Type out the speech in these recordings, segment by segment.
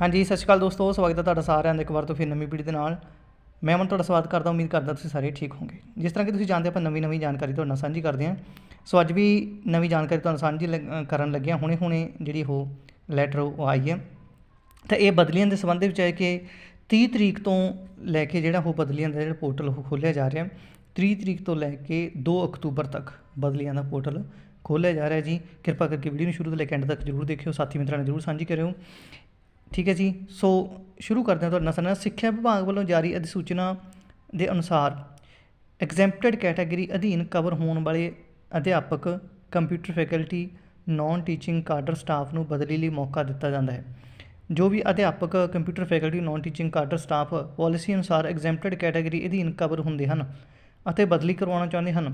ਹਾਂਜੀ ਸਤਿ ਸ਼੍ਰੀ ਅਕਾਲ ਦੋਸਤੋ ਸਵਾਗਤ ਹੈ ਤੁਹਾਡਾ ਸਾਰਿਆਂ ਦਾ ਇੱਕ ਵਾਰ ਤੋਂ ਫਿਰ ਨਵੀਂ ਪੀੜ੍ਹੀ ਦੇ ਨਾਲ। ਮੈਂ ਅਮਨ ਤੁਹਾਡਾ ਸਵਾਗਤ ਕਰਦਾ ਉਮੀਦ ਕਰਦਾ ਤੁਸੀਂ ਸਾਰੇ ਠੀਕ ਹੋਵੋਗੇ। ਜਿਸ ਤਰ੍ਹਾਂ ਕਿ ਤੁਸੀਂ ਜਾਣਦੇ ਆਪਾਂ ਨਵੀਂ ਨਵੀਂ ਜਾਣਕਾਰੀ ਤੁਹਾਡੇ ਨਾਲ ਸਾਂਝੀ ਕਰਦੇ ਹਾਂ। ਸੋ ਅੱਜ ਵੀ ਨਵੀਂ ਜਾਣਕਾਰੀ ਤੁਹਾਨੂੰ ਸਾਂਝੀ ਲੱਗ- ਅ, ਕਰਨ ਲੱਗਿਆ। ਹੁਣੇ ਹੁਣੇ ਜਿਹੜੀ ਉਹ ਲੈਟਰ ਉਹ ਆਈ ਹੈ। ਤਾਂ ਇਹ ਬਦਲੀਆਂ ਦੇ ਸੰਬੰਧ ਵਿੱਚ ਹੈ ਕਿ 30 ਤਰੀਕ ਤੋਂ ਲੈ ਕੇ ਜਿਹੜਾ ਉਹ ਬਦਲੀਆਂ ਦਾ ਜਿਹੜਾ ਪੋਰਟਲ ਉਹ ਖੋਲ੍ਹਿਆ ਜਾ ਰਿਹਾ। 30 ਤਰੀਕ ਤੋਂ ਲੈ ਕੇ 2 ਅਕਤੂਬਰ ਤੱਕ ਬਦਲੀਆਂ ਦਾ ਪੋਰਟਲ ਖੋਲ੍ਹਿਆ ਜਾ ਰਿਹਾ ਜੀ। ਕਿਰਪਾ ਕਰਕੇ ਵੀਡੀਓ ਨੂੰ ਸ਼ੁਰੂ ਤੋਂ ਲੈ ਕੇ ਐਂਡ ਤੱਕ ਜਰੂਰ ਦੇਖਿਓ। ਸਾਥੀ ਮਿੱਤਰਾਂ ਨਾਲ ਜਰੂਰ ਸਾਂਝੀ ਕਰਿਓ। ਠੀਕ ਹੈ ਜੀ? ਸੋ ਸ਼ੁਰੂ ਕਰਦੇ ਹਾਂ ਤੁਹਾਡੇ ਨਾਲ ਸਾਰਿਆਂ ਸਿੱਖਿਆ ਵਿਭਾਗ ਵੱਲੋਂ ਜਾਰੀ ਅਧਿਸੂਚਨਾ ਦੇ ਅਨੁਸਾਰ ਐਗਜ਼ੈਂਪਟਡ ਕੈਟਾਗਰੀ ਅਧੀਨ ਕਵਰ ਹੋਣ ਵਾਲੇ ਅਧਿਆਪਕ computer faculty non teaching cadre staff ਨੂੰ ਬਦਲੀ ਲਈ ਮੌਕਾ ਦਿੱਤਾ ਜਾਂਦਾ ਹੈ। ਜੋ ਵੀ ਅਧਿਆਪਕ computer faculty non teaching cadre staff policy ਅਨੁਸਾਰ ਐਗਜ਼ੈਂਪਟਡ ਕੈਟਾਗਰੀ ਅਧੀਨ ਕਵਰ ਹੁੰਦੇ ਹਨ ਅਤੇ ਬਦਲੀ ਕਰਵਾਉਣਾ ਚਾਹੁੰਦੇ ਹਨ,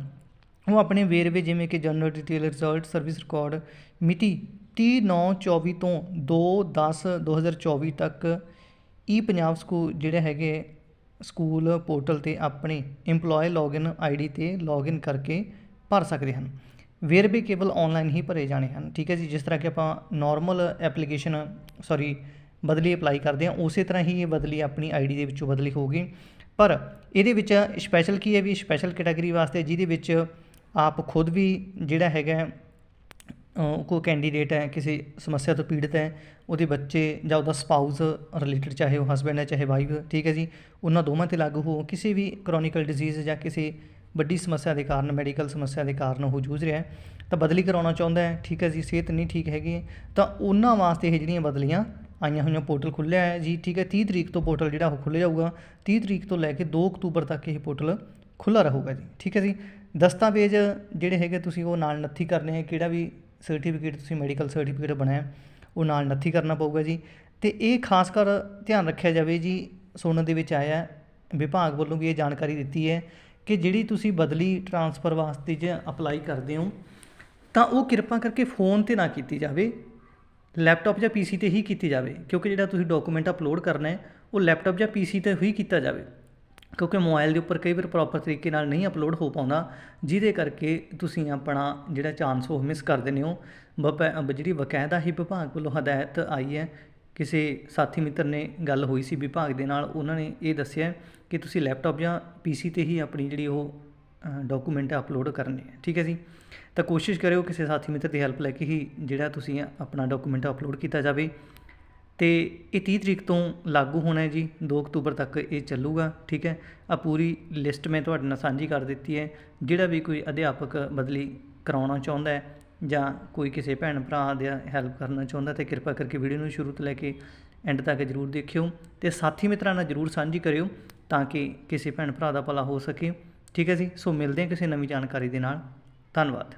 ਉਹ ਆਪਣੇ ਵੇਰਵੇ ਜਿਵੇਂ ਕਿ general detail result service record ਮਿਤੀ 30/9/24 ਤੋਂ 2/10/2024 ਤੱਕ ਈ ਪੰਜਾਬ ਸਕੂਲ ਜਿਹੜੇ ਹੈਗੇ ਸਕੂਲ ਪੋਰਟਲ ਤੇ ਆਪਣੀ EMPLOYE ਲੌਗਇਨ ਆਈਡੀ ਤੇ ਲੌਗਇਨ ਕਰਕੇ ਭਰ ਸਕਦੇ ਹਨ। ਵੇਰਵੇ ਕੇਵਲ ਆਨਲਾਈਨ ਹੀ ਭਰੇ ਜਾਣੇ ਹਨ, ਠੀਕ ਹੈ ਜੀ? ਜਿਸ ਤਰ੍ਹਾਂ ਕਿ ਆਪਾਂ ਨਾਰਮਲ ਐਪਲੀਕੇਸ਼ਨ ਸੌਰੀ ਬਦਲੀ ਅਪਲਾਈ ਕਰਦੇ ਹਾਂ, ਉਸੇ ਤਰ੍ਹਾਂ ਹੀ ਇਹ ਬਦਲੀ ਆਪਣੀ ਆਈਡੀ ਦੇ ਵਿੱਚੋਂ ਬਦਲੀ ਹੋਊਗੀ। ਪਰ ਇਹਦੇ ਵਿੱਚ ਸਪੈਸ਼ਲ ਕੀ ਹੈ ਵੀ ਸਪੈਸ਼ਲ ਕੈਟਾਗਰੀ ਵਾਸਤੇ, ਜਿਹਦੇ ਵਿੱਚ ਆਪ ਖੁਦ ਵੀ ਜਿਹੜਾ ਹੈਗਾ ਕੋਈ ਕੈਂਡੀਡੇਟ ਹੈ, ਕਿਸੇ ਸਮੱਸਿਆ ਤੋਂ ਪੀੜਤ ਹੈ, ਉਹਦੇ ਬੱਚੇ ਜਾਂ ਉਹਦਾ ਸਪਾਊਸ ਰਿਲੇਟਡ ਚਾਹੇ ਉਹ ਹਸਬੈਂਡ ਹੈ, ਚਾਹੇ ਵਾਈਫ ਠੀਕ ਹੈ ਜੀ, ਉਹਨਾਂ ਦੋਵਾਂ ਤੇ ਲਾਗੂ ਹੋ ਕਿਸੇ ਵੀ ਕ੍ਰੋਨਿਕਲ ਡਿਜ਼ੀਜ਼ ਜਾਂ ਕਿਸੇ ਵੱਡੀ ਸਮੱਸਿਆ ਦੇ ਕਾਰਨ ਮੈਡੀਕਲ ਸਮੱਸਿਆ ਦੇ ਕਾਰਨ ਉਹ ਜੂਝ ਰਿਹਾ ਹੈ, ਤਾਂ ਬਦਲੀ ਕਰਾਉਣਾ ਚਾਹੁੰਦਾ ਹੈ, ਠੀਕ ਹੈ ਜੀ, ਸਿਹਤ ਨਹੀਂ ਠੀਕ ਹੈਗੀ, ਤਾਂ ਉਹਨਾਂ ਵਾਸਤੇ ਇਹ ਜਿਹੜੀਆਂ ਬਦਲੀਆਂ ਆਈਆਂ ਹੋਈਆਂ, ਪੋਰਟਲ ਖੁੱਲ੍ਹਿਆ ਹੈ ਜੀ, ਠੀਕ ਹੈ 30 ਤਰੀਕ ਤੋਂ ਪੋਰਟਲ ਜਿਹੜਾ ਉਹ ਖੁੱਲ੍ਹ ਜਾਊਗਾ 30 ਤਰੀਕ ਤੋਂ ਲੈ ਕੇ 2 ਅਕਤੂਬਰ ਤੱਕ ਇਹ ਪੋਰਟਲ ਖੁੱਲ੍ਹਾ ਰਹੂਗਾ ਜੀ, ਠੀਕ ਹੈ ਜੀ, ਦਸਤਾਵੇਜ਼ ਜਿਹੜੇ ਹੈਗੇ ਤੁਸੀਂ ਉਹ ਨਾਲ ਨੱਥੀ ਕਰਨੇ ਹੈ, ਕਿਹੜਾ ਵੀ ਸਰਟੀਫਿਕੇਟ ਤੁਸੀਂ ਮੈਡੀਕਲ ਸਰਟੀਫਿਕੇਟ ਬਣਾਇਆ ਉਹ ਨਾਲ ਨੱਥੀ ਕਰਨਾ ਪਊਗਾ ਜੀ। ਅਤੇ ਇਹ ਖਾਸ ਕਰ ਧਿਆਨ ਰੱਖਿਆ ਜਾਵੇ ਜੀ, ਸੁਣਨ ਦੇ ਵਿੱਚ ਆਇਆ ਵਿਭਾਗ ਵੱਲੋਂ ਵੀ ਇਹ ਜਾਣਕਾਰੀ ਦਿੱਤੀ ਹੈ ਕਿ ਜਿਹੜੀ ਤੁਸੀਂ ਬਦਲੀ ਟਰਾਂਸਫਰ ਵਾਸਤੇ ਜੇ ਅਪਲਾਈ ਕਰਦੇ ਹੋ, ਤਾਂ ਉਹ ਕਿਰਪਾ ਕਰਕੇ ਫੋਨ ਤੇ ਨਾ ਕੀਤੀ ਜਾਵੇ ਲੈਪਟਾਪ ਜਾਂ ਪੀਸੀ ਤੇ ਹੀ ਕੀਤੀ ਜਾਵੇ, ਕਿਉਂਕਿ ਜਿਹੜਾ ਤੁਸੀਂ ਡਾਕੂਮੈਂਟ ਅਪਲੋਡ ਕਰਨਾ ਹੈ, ਉਹ ਲੈਪਟਾਪ ਜਾਂ ਪੀਸੀ ਤੇ ਹੀ ਕੀਤਾ ਜਾਵੇ। ਕਿਉਂਕਿ ਮੋਬਾਈਲ ਦੇ ਉੱਪਰ ਕਈ ਵਾਰ ਪ੍ਰੋਪਰ ਤਰੀਕੇ ਨਾਲ ਨਹੀਂ ਅਪਲੋਡ ਹੋ ਪਾਉਂਦਾ, ਜਿਹਦੇ ਕਰਕੇ ਤੁਸੀਂ ਆਪਣਾ ਜਿਹੜਾ ਚਾਂਸ ਉਹ ਮਿਸ ਕਰ ਦਿੰਦੇ ਹੋ। ਵਪੈ- ਅਹ ਜਿਹੜੀ ਬਕਾਇਦਾ ਹੀ ਵਿਭਾਗ ਵੱਲੋਂ ਹਦਾਇਤ ਆਈ ਹੈ, ਕਿਸੇ ਸਾਥੀ ਮਿੱਤਰ ਨੇ ਗੱਲ ਹੋਈ ਸੀ ਵਿਭਾਗ ਦੇ ਨਾਲ, ਉਹਨਾਂ ਨੇ ਇਹ ਦੱਸਿਆ ਕਿ ਤੁਸੀਂ ਲੈਪਟਾਪ ਜਾਂ ਪੀਸੀ ਤੇ ਹੀ ਆਪਣੀ ਜਿਹੜੀ ਉਹ ਡਾਕੂਮੈਂਟ ਅਪਲੋਡ ਕਰਨੇ ਹੈ। ਠੀਕ ਹੈ ਜੀ? ਤਾਂ ਕੋਸ਼ਿਸ਼ ਕਰਿਓ ਕਿਸੇ ਸਾਥੀ ਮਿੱਤਰ ਦੀ ਹੈਲਪ ਲੈ ਕੇ ਹੀ ਜਿਹੜਾ ਤੁਸੀਂ ਆਪਣਾ ਡਾਕੂਮੈਂਟ ਅਪਲੋਡ ਕੀਤਾ ਜਾਵੇ। ਤੇ ਇਹ 30 ਤਰੀਕ ਤੋਂ ਲਾਗੂ ਹੋਣਾ ਹੈ ਜੀ 2 ਅਕਤੂਬਰ ਤੱਕ ਇਹ ਚੱਲੂਗਾ, ਠੀਕ ਹੈ। ਆ ਪੂਰੀ ਲਿਸਟ ਮੈਂ ਤੁਹਾਡੇ ਨਾਲ ਸਾਂਝੀ ਕਰ ਦਿੱਤੀ ਹੈ। ਜਿਹੜਾ ਵੀ ਕੋਈ ਅਧਿਆਪਕ ਬਦਲੀ ਕਰਾਉਣਾ ਚਾਹੁੰਦਾ ਹੈ ਜਾਂ ਕੋਈ ਕਿਸੇ ਭੈਣ ਭਰਾ ਦੇ ਹੈਲਪ ਕਰਨਾ ਚਾਹੁੰਦਾ ਤੇ ਕਿਰਪਾ ਕਰਕੇ ਵੀਡੀਓ ਨੂੰ ਸ਼ੁਰੂ ਤੋਂ ਲੈ ਕੇ ਐਂਡ ਤੱਕ ਜਰੂਰ ਦੇਖਿਓ ਤੇ ਸਾਥੀ ਮਿੱਤਰਾਂ ਨਾਲ ਜਰੂਰ ਸਾਂਝੀ ਕਰਿਓ ਤਾਂ ਕਿ ਕਿਸੇ ਭੈਣ ਭਰਾ ਦਾ ਭਲਾ ਹੋ ਸਕੇ, ਠੀਕ ਹੈ ਜੀ। ਸੋ ਮਿਲਦੇ ਹਾਂ ਕਿਸੇ ਨਵੀਂ ਜਾਣਕਾਰੀ ਦੇ ਨਾਲ। ਧੰਨਵਾਦ।